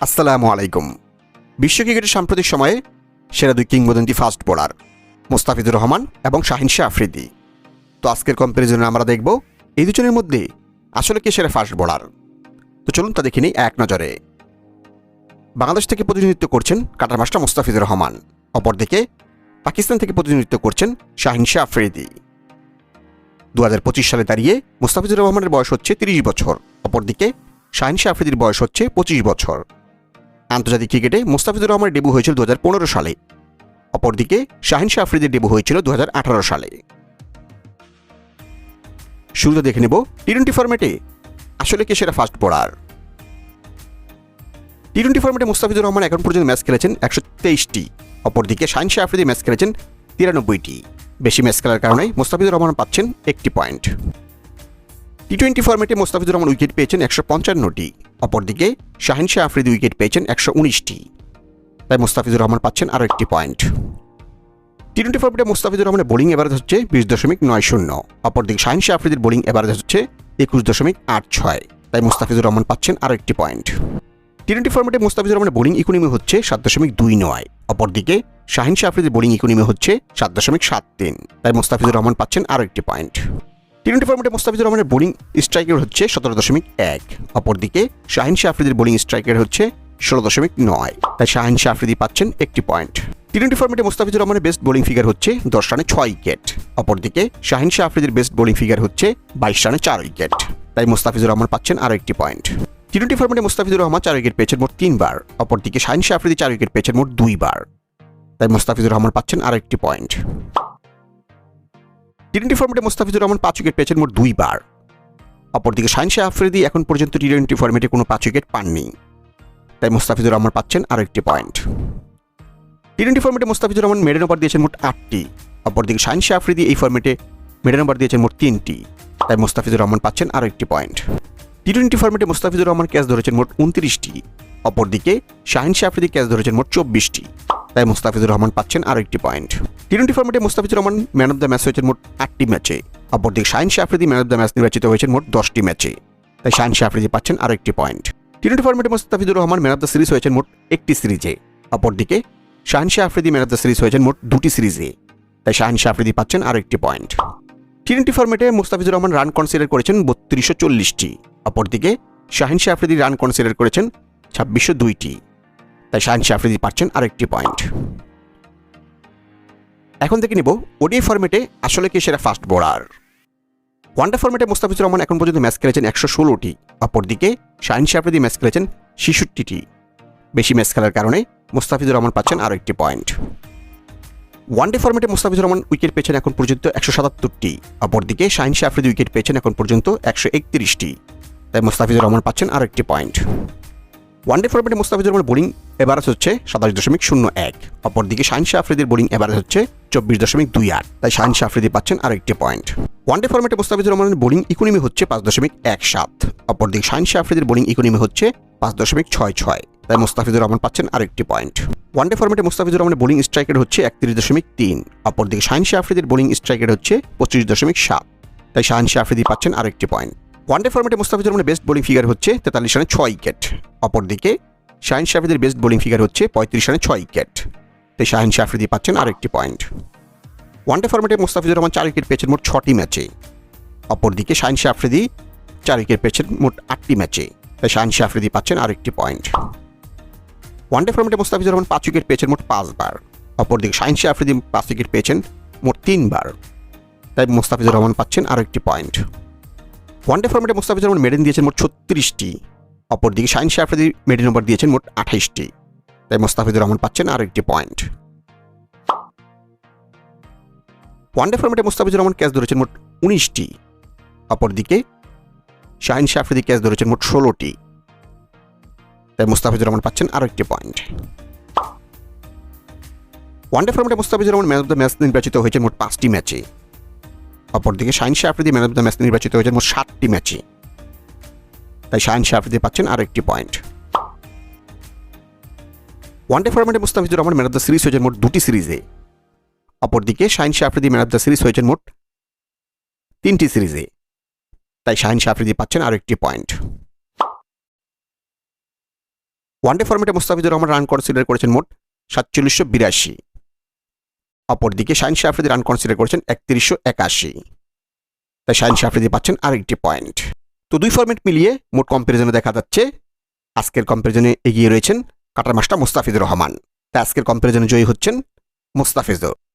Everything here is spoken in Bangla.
আসসালামু আলাইকুম। বিশ্ব ক্রিকেটের সাম্প্রতিক সময়ে সেরা দুই কিংবদন্তি ফাস্ট বোলার মোস্তাফিজুর রহমান এবং শাহিন শাহ আফ্রিদি। তো আজকের কম্প্যারিজনে আমরা দেখব এই দুজনের মধ্যে আসলে কে সেরা ফাস্ট বোলার। তো চলুন তা দেখে নিই এক নজরে। বাংলাদেশ থেকে প্রতিনিধিত্ব করছেন কাটার মাস্টার মোস্তাফিজুর রহমান, অপরদিকে পাকিস্তান থেকে প্রতিনিধিত্ব করছেন শাহিন শাহ আফ্রিদি। দু হাজার পঁচিশ সালে দাঁড়িয়ে মোস্তাফিজুর রহমানের বয়স হচ্ছে তিরিশ বছর, অপরদিকে শাহিন শাহ আফ্রিদির বয়স হচ্ছে পঁচিশ বছর। আন্তর্জাতিক ক্রিকেটে মোস্তাফিজুর রহমানের ডেবু হয়েছিল দু হাজার পনেরো সালে। অপরদিকে শাহিন শাহ আফ্রিদির ডেবু হয়েছিল দুহাজার আঠারো সালে। শুরুতে দেখে নেব টি টোয়েন্টি ফর্মেটে আসলে কে সেরা ফাস্ট বোলার। টি টোয়েন্টি ফর্মেটে মুস্তাফিজুর রহমান এখন পর্যন্ত ম্যাচ খেলেছেন একশো তেইশটি। অপরদিকে শাহিন শাহ ম্যাচ খেলেছেন তিরানব্বইটি। বেশি ম্যাচ খেলার কারণে মুস্তাফিজুর রহমান পাচ্ছেন একটি পয়েন্ট। টি টোয়েন্টি ফর্মেটে মোস্তাফিজুর রহমান উইকেট পেয়েছেন একশো পঞ্চান্নটি। অপরদিকে শাহিন শাহ আফ্রিদি উইকেট পেয়েছেন একশো উনিশটি। তাই মোস্তাফিজুর রহমান পাচ্ছেন আরও একটি পয়েন্ট টি টোয়েন্টি ফর্মেটে মোস্তাফিজুর রহমানের বোলিং এভারেজ হচ্ছে বিশ দশমিক নয় শূন্য। অপরদিকে শাহিন শাহ আফ্রিদির বোলিং এভারেজ হচ্ছে একুশ দশমিক আট ছয়। তাই মোস্তাফিজুর রহমান পাচ্ছেন আরও একটি পয়েন্ট টি টোয়েন্টি ফর্মেটে মোস্তাফিজুর রহমানের বোলিং ইকোনমি হচ্ছে সাত দশমিক দুই নয়। অপরদিকে শাহিন শাহ আফ্রিদির বোলিং ইকোনমি হচ্ছে সাত দশমিক সাত তিন। তাই মোস্তাফিজুর রহমান পাচ্ছেন আরও একটি পয়েন্ট টি টোয়েন্টি ফর্মেটে মোস্তাফিজুর রহমানের বোলিং স্ট্রাইক রেট হচ্ছে সতেরো দশমিক এক। অপরদিকে শাহিন শাহ আফ্রিদির বোলিং স্ট্রাইক রেট হচ্ছে ষোলো দশমিক নয়। তাই শাহিন শাহ আফ্রিদি পাচ্ছেন একটি পয়েন্ট। টি টোয়েন্টি ফর্মেটে মোস্তাফিজুর রহমানের বেস্ট বোলিং ফিগার হচ্ছে দশ রানে ছয় উইকেট। অপরদিকে শাহিন শাহ আফ্রিদির বেস্ট বোলিং ফিগার হচ্ছে বাইশ রানে চার উইকেট। তাই মোস্তাফিজুর রহমান পাচ্ছেন আরও একটি পয়েন্ট। টি টোয়েন্টি ফর্মেটে মুস্তাফিজুর রহমান চার উইকেট পেয়েছেন মোট তিনবার। অপরদিকে শাহিন শাহ আফ্রিদি চার উইকেট পেয়েছেন মোট দুইবার। তাই মুস্তাফিজুর রহমান পাচ্ছেন আরও একটি পয়েন্ট। টি টোয়েন্টি ফর্মেটে মুস্তাফিজুর রহমান পাঁচ উইকেট পেয়েছেন মোট দুইবার। অপরদিকে শাহিন শাহ আফ্রিদি এখন পর্যন্ত টি টোয়েন্টি ফর্মেটে কোনো পাঁচ উইকেট পাননি। তাই মুস্তাফিজুর রহমান পাচ্ছেন আরও একটি পয়েন্ট টি টোয়েন্টি ফর্মেটে মুস্তাফিজুর রহমান মেডেন ওভার দিয়েছেন মোট আটটি। অপরদিকে শাহিন শাহ আফ্রিদি এই ফর্মেটে মেডেন ওভার দিয়েছেন মোট তিনটি। তাই মুস্তাফিজুর রহমান পাচ্ছেন আরও একটি পয়েন্ট টি টোয়েন্টি ফর্মেটে মুস্তাফিজুর রহমান ক্যাচ ধরেছেন মোট উনত্রিশটি। অপরদিকে শাহিন শাহ আফ্রিদি ক্যাচ ধরেছেন মোট চব্বিশটি। তাই মুস্তাফিজুর রহমান পাচ্ছেন আরও একটি পয়েন্ট টি টোয়েন্টি ফর্মেটে Mustafizur Rahman man of the match হয়েছেন মোট আটটি ম্যাচে অপরদিকে Shaheen Shah Afridi man of the match নির্বাচিত হয়েছেন মোট দশটি ম্যাচে তাই শাহিন শাহ আফ্রিদি পাচ্ছেন আরও একটি পয়েন্ট টি টোয়েন্টি ফর্মেটে Mustafizur Rahman man of the series হয়েছেন মোট একটি সিরিজে অপরদিকে Shaheen Shah Afridi man of the series হয়েছেন মোট দুটি সিরিজে তাই শাহিন শাহ আফ্রিদি পাচ্ছেন আরও একটি পয়েন্ট টি টোয়েন্টি ফর্মেটে মুস্তাফিজুর রহমান রান কনসিডার করেছেন বত্রিশশো চল্লিশটি। অপরদিকে শাহিন শাহ আফ্রিদি রান কনসিডার করেছেন ছাব্বিশশো দুইটি। তাই শাহিন শাহ আফ্রিদি পাচ্ছেন আরেকটি পয়েন্ট এখন থেকে নিব ওডিআই ফর্মেটে আসলে কি সেরা ফাস্ট বোলার ওয়ানডে ফর্মেটে মুস্তাফিজুর রহমান এখন পর্যন্ত ম্যাচ খেলেছেন একশো ষোলোটি, অপরদিকে শাহিন শাহ আফ্রিদি ম্যাচ খেলেছেন ছেষট্টিটি। বেশি ম্যাচ খেলার কারণে মুস্তাফিজুর রহমান পাচ্ছেন আরও একটি পয়েন্ট ওয়ানডে ফর্মেটে মুস্তাফিজুর রহমান উইকেট পেয়েছেন এখন পর্যন্ত একশো সাতাত্তরটি, অপরদিকে শাহিন শাহ আফ্রিদি উইকেট পেয়েছেন এখন পর্যন্ত একশো একত্রিশটি। তাই মুস্তাফিজুর রহমান পাচ্ছেন আরও একটি পয়েন্ট ওয়ানডে ফর্মেটে মুস্তাফিজুর রহমান বোলিং এভারেজ হচ্ছে সাতাশ দশমিক শূন্য এক। অপরদিকে শাহিন শাহ আফ্রিদির বোলিং এভারেজ হচ্ছে চব্বিশ দশমিক দুই আট। তাই শাহিন শাহ আফ্রিদি পাচ্ছেন আরও একটি পয়েন্ট। ওয়ানডে ফর্মেটে মুস্তাফিজুর রহমানের বোলিং ইকোনমি হচ্ছে পাঁচ দশমিক এক সাত। অপরদিকে শাহিন শাহ আফ্রিদির বোলিং ইকোনমি হচ্ছে পাঁচ দশমিক ছয় ছয়। তাই মুস্তাফিজুর রহমান পাচ্ছেন আরও একটি পয়েন্ট। ওয়ানডে ফর্মেটে মুস্তাফিজুর রহমানের বোলিং স্ট্রাইক হচ্ছে একত্রিশ দশমিক তিন। অপরদিকে শাহিন শাহ আফ্রিদির বোলিং স্ট্রাইক হচ্ছে পঁচিশ দশমিক সাত। তাই শাহিন শাহ আফ্রিদি পাচ্ছেন আরও একটি পয়েন্ট। ওয়ানডে ফর্মেটে মুস্তাফিজুর রহমানের বেস্ট বোলিং ফিগার হচ্ছে তেতাল্লিশ রানে ছয় উইকেট। অপরদিকে শাহিন শাফিদের বেস্ট বোলিং ফিগার হচ্ছে পঁয়ত্রিশ রানে ছয় উইকেট। তাই শাহিন শাফরিদি পাচ্ছেন আরেকটি পয়েন্ট ওয়ানডে ফর্মেটে মুস্তাফিজুর রহমান চার উইকেট পেয়েছেন মোট ছটি ম্যাচে। অপরদিকে শাহিন শাফরিদি চার উইকেট পেয়েছেন মোট আটটি ম্যাচে। তাই শাহিন শাফরিদি পাচ্ছেন আরেকটি পয়েন্ট ওয়ানডে ফর্মেটে মুস্তাফিজুর রহমান পাঁচ উইকেট পেয়েছেন মোট পাঁচবার অপরদিকে শাহিন শাফরিদি পাঁচ উইকেট পেয়েছেন মোট তিনবার তাই মুস্তাফিজুর রহমান পাচ্ছেন আরও একটি পয়েন্ট ওয়ানডে ফর্মেটে মুস্তাফিজুর রহমান মেডেন দিয়েছেন মোট ছত্রিশটি। অপরদিকে শাহিন শাহ আফ্রিদি মেডি নম্বর দিয়েছেন মোট আঠাইশটি। তাই মোস্তাফিজুর রহমান পাচ্ছেন আরও একটি পয়েন্ট। ওয়ানডে ফর্মেটে মোস্তাফিজুর রহমান ক্যাচ ধরেছেন মোট উনিশটি। অপরদিকে শাহিন শাহ আফ্রিদি ক্যাচ ধরেছেন মোট ষোলোটি। তাই মোস্তাফিজুর রহমান পাচ্ছেন আরও একটি পয়েন্ট। ওয়ানডে ফর্মেটে Mustafizur Rahman man of the match নির্বাচিত হয়েছে মোট পাঁচটি ম্যাচে। অপরদিকে Shaheen Shah Afridi man of the match নির্বাচিত হয়েছে মোট সাতটি ম্যাচে। তাই শাহিন শাহ আফ্রিদি পাচ্ছেন আরও একটি পয়েন্ট ওয়ানডে ফরম্যাটে Mustafizur Rahman man of the series হয়েছেন মোট দুটি সিরিজে। অপরদিকে Shaheen Shah Afridi man of the series হয়েছেন মোট তিনটি সিরিজে। তাই শাহিন শাহ আফ্রিদি পাচ্ছেন আরও একটি পয়েন্ট ওয়ানডে ফর্মেটে মুস্তাফিজুর রহমান রান কনসিডার করেছেন মোট সাতচল্লিশশো বিরাশি। অপরদিকে শাহিন শাহ আফ্রিদি রান কনসিডার করেছেন একত্রিশশো একাশি। তাই শাহিন শাহ আফ্রিদি পাচ্ছেন আরেকটি পয়েন্ট তো দুই ফর্মেট মিলিয়ে মোট কম্পারিজনে দেখা যাচ্ছে, আজকের কম্পারিজনে এগিয়ে রয়েছেন কাটার মাস্টার মুস্তাফিজুর রহমান। তাই আজকের কম্পারিজনে জয়ী হচ্ছেন মুস্তাফিজুর।